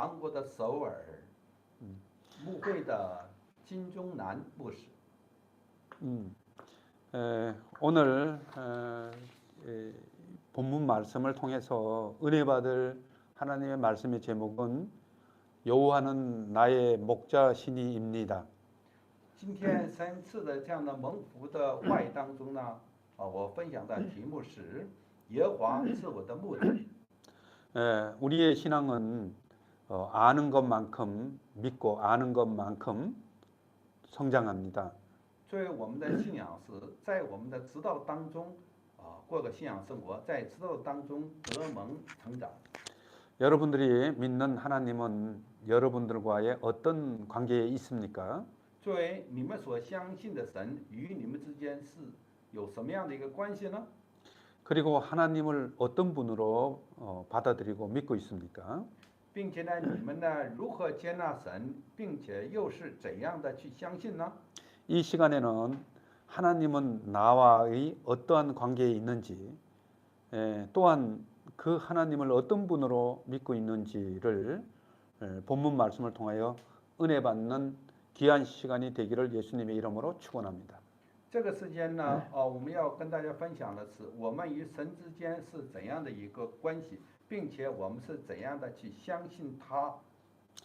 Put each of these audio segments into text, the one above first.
韩国的首尔牧会的金钟南牧师。 음, 에, 오늘 에, 에, 본문 말씀을 통해서 은혜 받을 하나님의 말씀의 제목은 여호와는 나의 목자시니입니다. 今天三次的这样的蒙福的话语当中呢，啊，我分享的题目是耶和华是我的牧者。 에, 우리의 신앙은 어, 아는 것만큼 믿고 아는 것만큼 성장합니다. 所以我们的信仰是在我们的知道当中啊，过个信仰生活，在知道当中得蒙成长。 여러분들이 믿는 하나님은 여러분들과의 어떤 관계에 있습니까? 作为你们所相信的神与你们之间是有什么样的一个关系呢？ 그리고 하나님을 어떤 분으로 어, 받아들이고 믿고 있습니까? 并且呢，你们呢如何接纳神，并且又是怎样的去相信呢？ 이 시간에는 하나님은 나와의 어떠한 관계에 있는지, 에, 또한 그 하나님을 어떤 분으로 믿고 있는지를 에, 본문 말씀을 통하여 은혜 받는 귀한 시간이 되기를 예수님의 이름으로 축원합니다. 这个时间呢，啊，我们要跟大家分享的是我们与神之间是怎样的一个关系， 并且我们是怎样的去相信他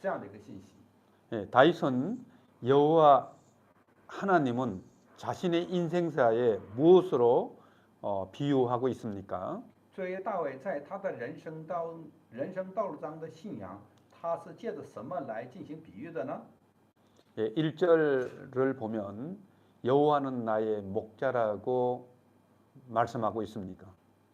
这样的一个信息。 예, 다윗은 여호와 하나님은 자신의 인생사에 무엇으로 어, 비유하고 있습니까? 所以大卫在他的人生道人生道路上的信仰，他是借着什么来进行比喻的呢？ 예, 1절을 보면 여호와는 나의 목자라고 말씀하고 있습니까?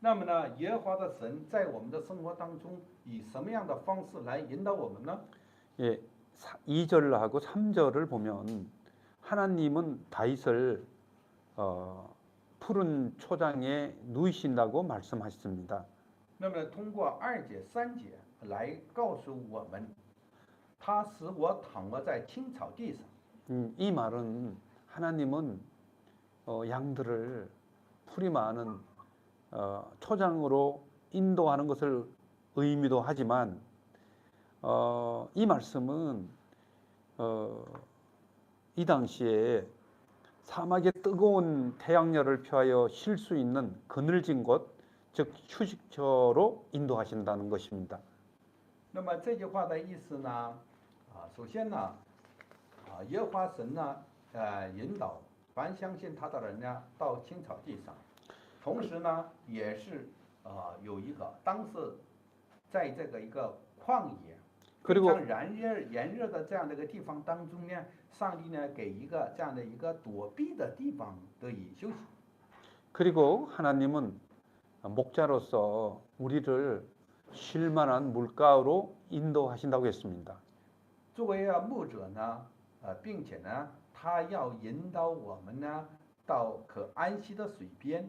那么呢，耶和华的神在我们的生活当中以什么样的方式来引导我们呢？ 예, 2절하고 3절을 보면 하나님은 다윗을 어, 푸른 초장에 누이신다고 말씀하셨습니다. 那么通过二节、三节来告诉我们，他使我躺卧在青草地上。 음, 이 말은 하나님은 어, 양들을 풀이 많은 어, 초장으로 인도하는 것을 의미도 하지만 어, 이 말씀은 어, 이 당시에 사막의 뜨거운 태양열을 피하여 쉴 수 있는 그늘진 곳, 즉 휴식처로 인도하신다는 것입니다. 那么这句话的意思呢，啊，首先呢，啊，耶和华神呢，呃，引导凡相信他的人呢，到青草地上， 同时呢，也是呃有一个当时在这个一个旷野 非 그리고 常炎热炎热的这样的一个地方当中呢，上帝呢给一个这样的一个躲避的地方得以休息。 그리고 하나님은 목자로서 우리를 쉴만한 물가로 인도하신다고 했습니다. 作为啊牧者呢，呃，并且呢，他要引导我们呢到可安息的水边。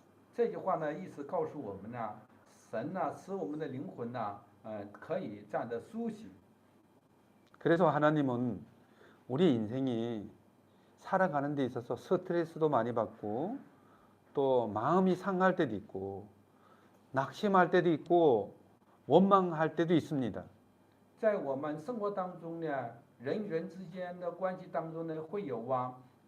这句话呢，意思告诉我们呢，神呢使我们的灵魂呢，呃，可以这样的苏醒。 그래서 하나님은 우리 인생이 살아가는 데 있어서 스트레스도 많이 받고 또 마음이 상할 때도 있고 낙심할 때도 있고 원망할 때도 있습니다. 在我们生活当中呢，人与人之间的关系当中呢，会有啊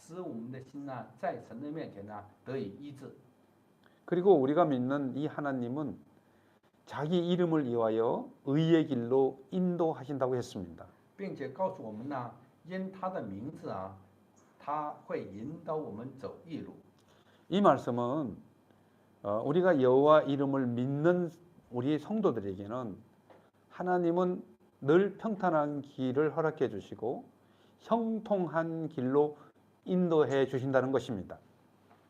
使我们的心呢在神的面前呢得以医治。 그리고 우리가 믿는 이 하나님은 자기 이름을 위하여 의의 길로 인도하신다고 했습니다. 并且告诉我们呢，因他的名字啊，他会引导我们走义路。 이 말씀은 어, 우리가 여호와 이름을 믿는 우리 성도들에게는 하나님은 늘 평탄한 길을 허락해 주시고 형통한 길로 인도해 주신다는 것입니다.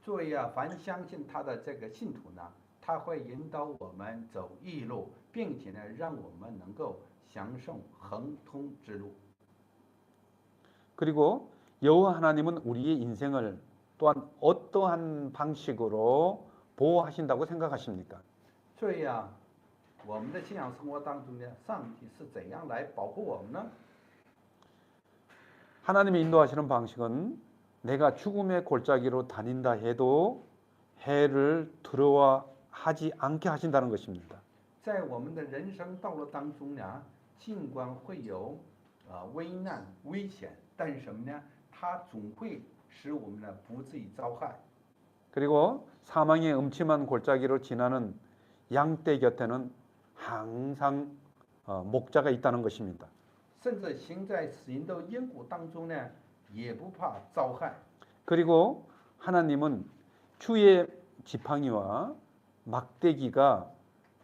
作为啊，凡相信他的这个信徒呢，他会引导我们走义路，并且呢，让我们能够享受恒通之路。 그리고 여호와 하나님은 우리의 인생을 또한 어떠한 방식으로 보호하신다고 생각하십니까? 所以啊，我们的信仰生活当中呢，上帝是怎样来保护我们呢？ 하나님이 인도하시는 방식은 내가 죽음의 골짜기로 다닌다 해도 해를 들어와 하지 않게 하신다는 것입니다. 在我们的人生道路当中呢，尽管会有啊、危难、危险，但是什么呢？它总会使我们呢不至于遭害。 그리고 사망의 음침한 골짜기로 지나는 양떼 곁에는 항상 어, 목자가 있다는 것입니다. 甚至行在死荫的阴谷当中呢，也不怕遭害。 그리고 하나님은 주의 지팡이와 막대기가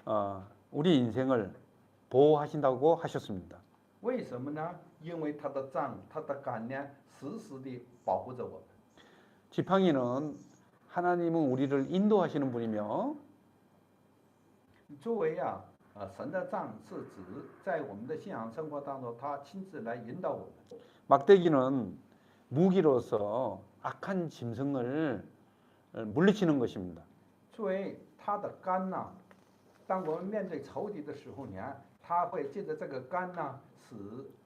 어, 우리 인생을 보호하신다고 하셨습니다. 为什么呢？因为他的杖、他的杆呢，时时地保护着我们。 지팡이는 하나님은 우리를 인도하시는 분이며 作为啊，呃，神的杖是指在我们的信仰生活当中，他亲自来引导我们。 막대기는 무기로서 악한 짐승을 어, 물리치는 것입니다. 作为他的杆呐、当我们面对仇敌的时候呢，他会借着这个杆呐、使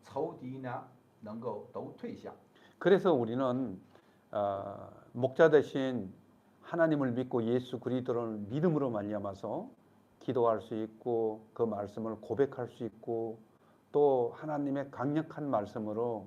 仇敌呢能够都退下。 그래서 우리는 어, 목자 대신 하나님을 믿고 예수 그리스도를 믿음으로 말미암아서 기도할 수 있고 그 말씀을 고백할 수 있고 또 하나님의 강력한 말씀으로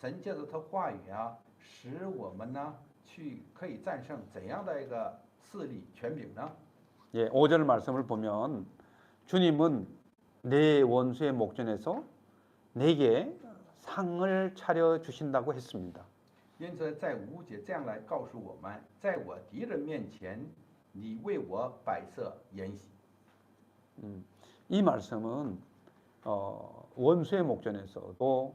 神借着他话语啊，使我们呢去可以战胜怎样的一个势力权柄呢？ 예, 5절 말씀을 보면 주님은 내 원수의 목전에서 내게 상을 차려 주신다고 했습니다. 因此，在五节这样来告诉我们，在我敌人面前，你为我摆设筵席。 음, 이 말씀은 어, 원수의 목전에서도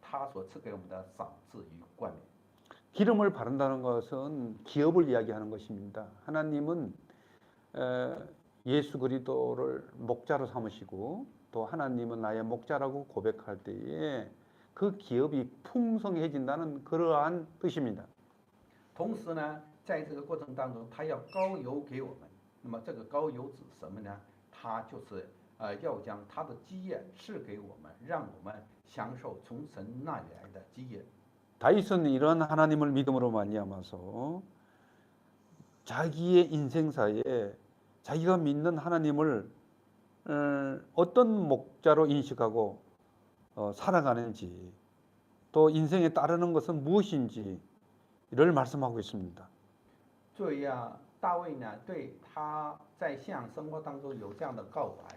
他所赐给我们的赏赐与冠冕。 기름을 바른다는 것은 기업을 이야기하는 것입니다. 하나님은 에, 예수 그리스도를 목자로 삼으시고 또 하나님은 나의 목자라고 고백할 때에 그 기업이 풍성해진다는 그러한 뜻입니다. 同时呢，在这个过程当中，他要高油给我们。那么这个高油指什么呢？他就是 呃要将他的基业赐给我们，让我们享受从神那里来的基业。 다윗은 이런 하나님을 믿음으로 말미암아서 자기의 인생사에 자기가 믿는 하나님을 어, 어떤 목자로 인식하고 어, 살아가는지 또 인생에 따르는 것은 무엇인지를 말씀하고 있습니다. 作为啊，大卫呢，对他在信仰生活当中有这样的告白，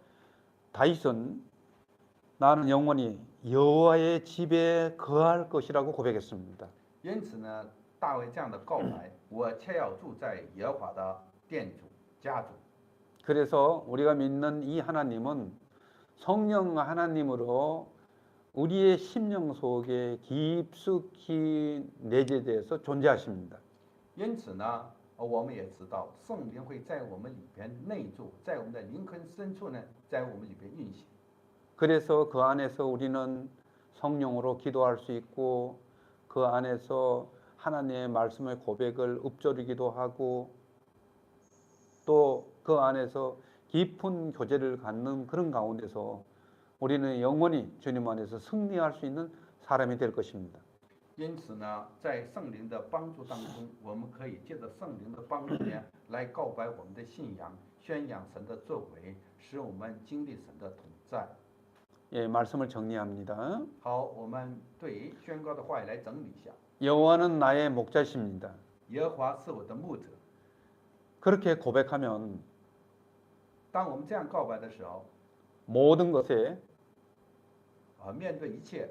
다윗은 나는 영원히 여호와의 집에 거할 것이라고 고백했습니다. 因此呢，大卫这样的告白，我却要住在耶和华的殿主家主。 그래서 우리가 믿는 이 하나님은 성령 하나님으로 우리의 심령 속에 깊숙이 내재돼서 존재하십니다. 因此呢，呃 我们也知道圣灵会在我们里边内住，在我们的灵魂深处呢，在我们里边运行。 그래서 그 안에서 우리는 성령으로 기도할 수 있고 그 안에서 하나님의 말씀의 고백을 읊조리기도 하고 또 그 안에서 깊은 교제를 갖는 그런 가운데서 우리는 영원히 주님 안에서 승리할 수 있는 사람이 될 것입니다. 因此呢，在圣灵的帮助当中，我们可以借着圣灵的帮助呢，来告白我们的信仰，宣扬神的作为，使我们经历神的同在。 예, 말씀을 정리합니다. 好，我们对宣告的话语来整理一下。 여호와는 나의 목자십니다. 耶和华是我的牧者。 그렇게 고백하면 当我们这样告白的时候， 모든 것에 啊，面对一切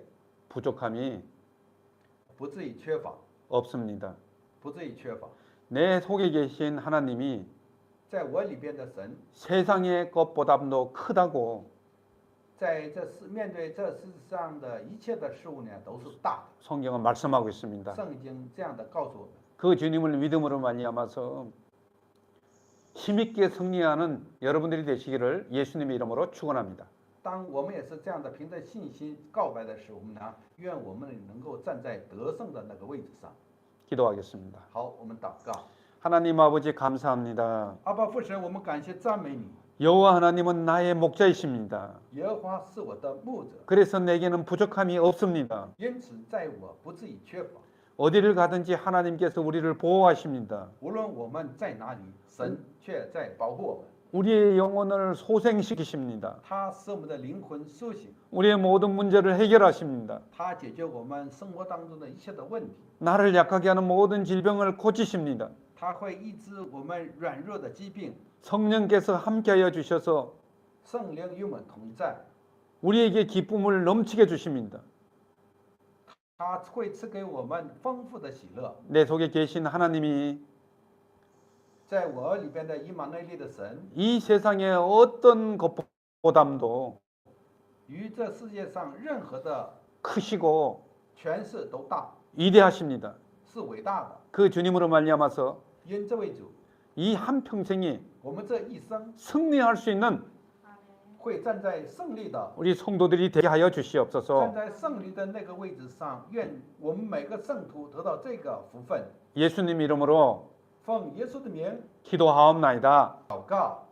부족함이 不至于缺乏， 없습니다. 不至于缺乏。 내 속에 계신 하나님이 在我里边的神， 세상의 것보다도 크다고 在这世面对这世上的一切的事物呢，都是大 성경은 말씀하고 的。 있습니다. 圣经这样的告诉我们， 그 주님을 믿음으로 말미암아서 힘있게 승리하는 여러분들이 되시기를 예수님의 이름으로 축원합니다. 当我们也是这样的，凭着信心告白的时候，我们呢，愿我们能够站在得胜的那个位置上。 기도하겠습니다. 好，我们祷告， 하나님 아버지 감사합니다. 阿爸父神，我们感谢赞美你， 여호와 하나님은 나의 목자이십니다. 耶和华是我的牧者， 그래서 내게는 부족함이 없습니다. 因此在我不至于缺乏。 어디를 가든지 하나님께서 우리를 보호하십니다. 无论我们在哪里，神却在保护我们。 우리의 영혼을 소생시키십니다. 他使我们的灵魂苏醒， 우리의 모든 문제를 해결하십니다. 他解决我们生活当中的一切的问题， 나를 약하게 하는 모든 질병을 고치십니다. 他会医治我们软弱的疾病。 성령께서 함께하여 주셔서 圣灵与我们同在， 우리에게 기쁨을 넘치게 주십니다. 他会赐给我们丰富的喜乐。 내 속에 계신 하나님이 在我里边的以马内利的神， 이 세상의 어떤 것보담도 与这世界上任何的 크시고 权势都大， 위대하십니다. 是伟大的。 그 주님으로 말미암아서 因这位主， 이 한 평생이 我们这一生 승리할 수 있는 会站在胜利的 우리 성도들이 되게 하여 站 주시옵소서. 在胜利的那个位置上，愿我们每个圣徒得到这个福分。 예수님 이름으로 奉耶稣的名 기도하옵나이다. 祷告。